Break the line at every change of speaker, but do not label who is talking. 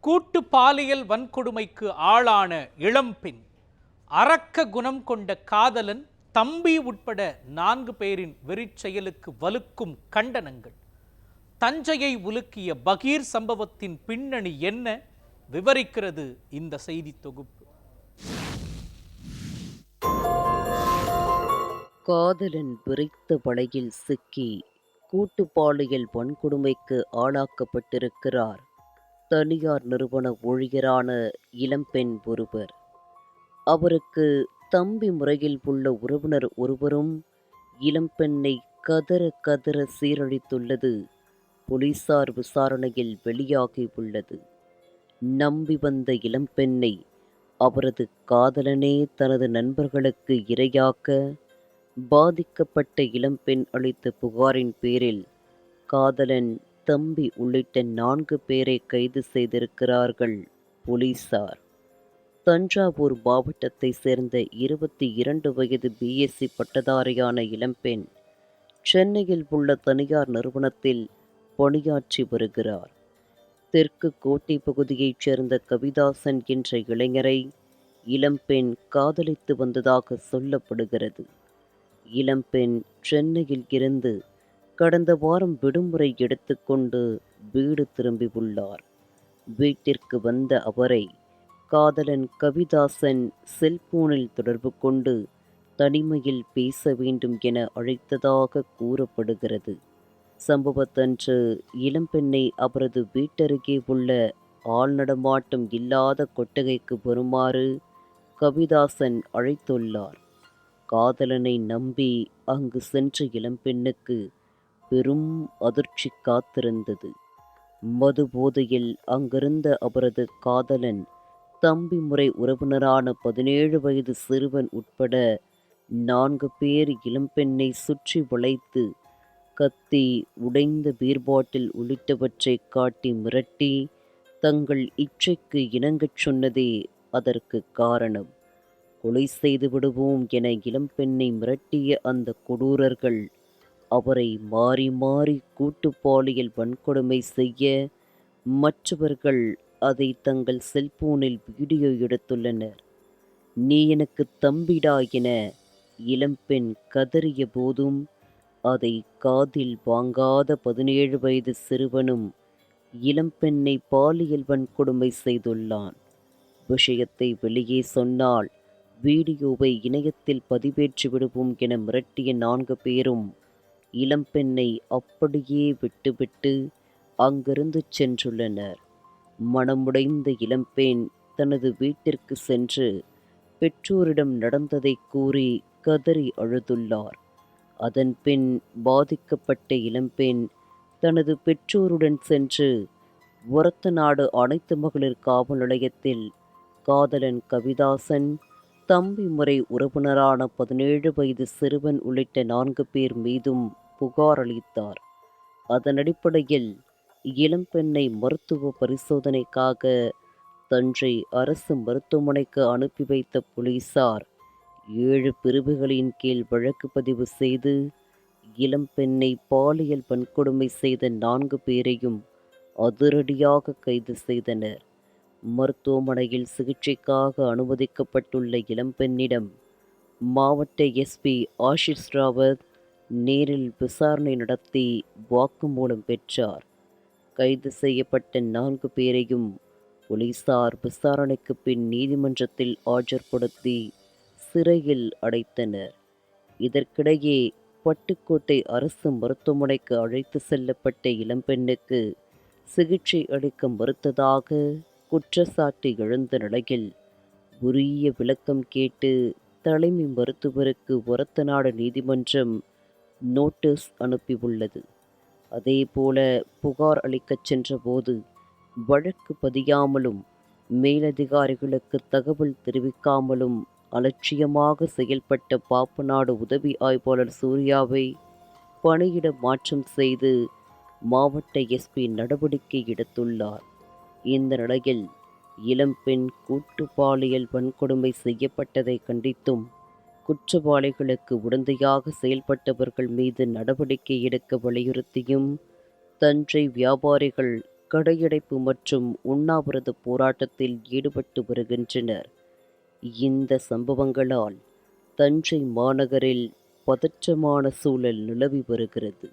கூட்டு பாலியல் வன்கொடுமைக்கு ஆளான இளம்பெண் அரக்க குணம் கொண்ட காதலன் தம்பி உட்பட நான்கு பேரின் வெறிச்செயலுக்கு வலுக்கும் கண்டனங்கள். தஞ்சையை உலுக்கிய பகீர் சம்பவத்தின் பின்னணி என்ன? விவரிக்கிறது இந்த செய்தி தொகுப்பு.
காதலன் விரைத்த வலையில் சிக்கி கூட்டு பாலியல் வன்கொடுமைக்கு ஆளாக்கப்பட்டிருக்கிறார். தனியார் நிறுவன ஊழியரான இளம்பெண் ஒருவர். அவருக்கு தம்பி முறையில் உள்ள உறவினர் ஒருவரும் இளம்பெண்ணை கதற கதற சீரழித்துள்ளது. போலீசார் விசாரணையில் வெளியாகி உள்ளது. நம்பி வந்த இளம்பெண்ணை அவரது காதலனே தனது நண்பர்களுக்கு இரையாக்க பாதிக்கப்பட்ட இளம்பெண் அளித்த புகாரின் பேரில் காதலன் தம்பி உள்ளிட்ட நான்கு பேரை கைது செய்திருக்கிறார்கள் போலீசார். தஞ்சாவூர் மாவட்டத்தை சேர்ந்த இருபத்தி இரண்டு வயது பிஎஸ்சி பட்டதாரியான இளம்பெண் சென்னையில் உள்ள தனியார் நிறுவனத்தில் பணியாற்றி வருகிறார். தெற்கு கோட்டை பகுதியைச் சேர்ந்த கவிதாசன் என்ற இளைஞரை இளம்பெண் காதலித்து வந்ததாக சொல்லப்படுகிறது. இளம்பெண் சென்னையில் இருந்து கடந்த வாரம் விடுமுறை எடுத்துக்கொண்டு வீடு திரும்பி உள்ளார். வீட்டிற்கு வந்த அவரை காதலன் கவிதாசன் செல்போனில் தொடர்பு கொண்டு தனிமையில் பேச வேண்டும் என அழைத்ததாக கூறப்படுகிறது. சம்பவத்தன்று இளம்பெண்ணை அவரது வீட்டருகே உள்ள ஆள் நடமாட்டம் இல்லாத கொட்டகைக்கு வருமாறு கவிதாசன் அழைத்துள்ளார். காதலனை நம்பி அங்கு சென்ற இளம்பெண்ணுக்கு பெரும் அதிர்ச்சி காத்திருந்தது. மது போதையில் அங்கிருந்த அவரது காதலன் தம்பி முறை உறவினரான பதினேழு வயது சிறுவன் உட்பட நான்கு பேர் இளம்பெண்ணை சுற்றி வளைத்து கத்தி உடைந்த பீர் பாட்டில் உள்ளிட்டவற்றை காட்டி மிரட்டி தங்கள் இச்சைக்கு இணங்கச் சொன்னதே அதற்கு காரணம். கொலை செய்து விடுவோம் என இளம்பெண்ணை மிரட்டிய அந்த கொடூரர்கள் அவரை மாறி மாறி கூட்டு பாலியல் வன்கொடுமை செய்ய மற்றவர்கள் அதை தங்கள் செல்போனில் வீடியோ எடுத்துள்ளனர். நீ எனக்கு தம்பிடா என இளம்பெண் கதறிய போதும் அதை காதில் வாங்காத பதினேழு வயது சிறுவனும் இளம்பெண்ணை பாலியல் வன்கொடுமை செய்துள்ளான். விஷயத்தை வெளியே சொன்னால் வீடியோவை இணையத்தில் பதிவேற்றி விடுவோம் என மிரட்டிய நான்கு பேரும் இளம்பெண்ணை அப்படியே விட்டுவிட்டு அங்கிருந்து சென்றுள்ளனர். மனமுடைந்த இளம்பெண் தனது வீட்டிற்கு சென்று பெற்றோரிடம் நடந்ததை கூறி கதறி அழுதுள்ளார். அதன் பின் பாதிக்கப்பட்ட இளம்பெண் தனது பெற்றோருடன் சென்று உரத்த நாடு அனைத்து மகளிர் காவல் நிலையத்தில் காதலன் கவிதாசன் தம்பி முறை உறவினரான பதினேழு வயது சிறுவன் உள்ளிட்ட நான்கு பேர் மீதும் புகாரளித்தார். அதன் அடிப்படையில் இளம்பெண்ணை மருத்துவ பரிசோதனைக்காக தஞ்சை அரசு மருத்துவமனைக்கு அனுப்பி வைத்த போலீசார் ஏழு பிரிவுகளின் கீழ் வழக்கு பதிவு செய்து இளம்பெண்ணை பாலியல் வன்கொடுமை செய்த நான்கு பேரையும் அதிரடியாக கைது செய்தனர். மருத்துவமனையில் சிகிச்சைக்காக அனுமதிக்கப்பட்டுள்ள இளம்பெண்ணிடம் மாவட்ட எஸ்பி ஆஷிஷ் ராவத் நேரில் விசாரணை நடத்தி வாக்குமூலம் பெற்றார். கைது செய்யப்பட்ட நான்கு பேரையும் போலீசார் விசாரணைக்கு பின் நீதிமன்றத்தில் ஆஜர்படுத்தி சிறையில் அடைத்தனர். இதற்கிடையே பட்டுக்கோட்டை அரசு மருத்துவமனைக்கு அழைத்து செல்லப்பட்ட இளம்பெண்ணுக்கு சிகிச்சை அளிக்க மறுத்ததாக குற்றச்சாட்டு எழுந்த நிலையில் உரிய விளக்கம் கேட்டு தலைமை மருத்துவருக்கு ஒரத்தநாடு நீதிமன்றம் நோட்டீஸ் அனுப்பியுள்ளது. அதேபோல புகார் அளிக்கச் சென்றபோது வழக்கு பதியாமலும் மேலதிகாரிகளுக்கு தகவல் தெரிவிக்காமலும் அலட்சியமாக செயல்பட்ட பாப்பநாடு உதவி ஆய்வாளர் சூர்யாவை பணியிட மாற்றம் செய்து மாவட்ட எஸ்பி நடவடிக்கை எடுத்துள்ளார். இந்த நிலையில் இளம்பெண் கூட்டு பாலியல் வன்கொடுமை செய்யப்பட்டதை கண்டித்தும் குற்றவாளிகளுக்கு உடந்தையாக செயல்பட்டவர்கள் மீது நடவடிக்கை எடுக்க வலியுறுத்தியும் தஞ்சை வியாபாரிகள் கடையடைப்பு மற்றும் உண்ணாவிரத போராட்டத்தில் ஈடுபட்டு வருகின்றனர். இந்த சம்பவங்களால் தஞ்சை மாநகரில் பதற்றமான சூழல் நிலவி வருகிறது.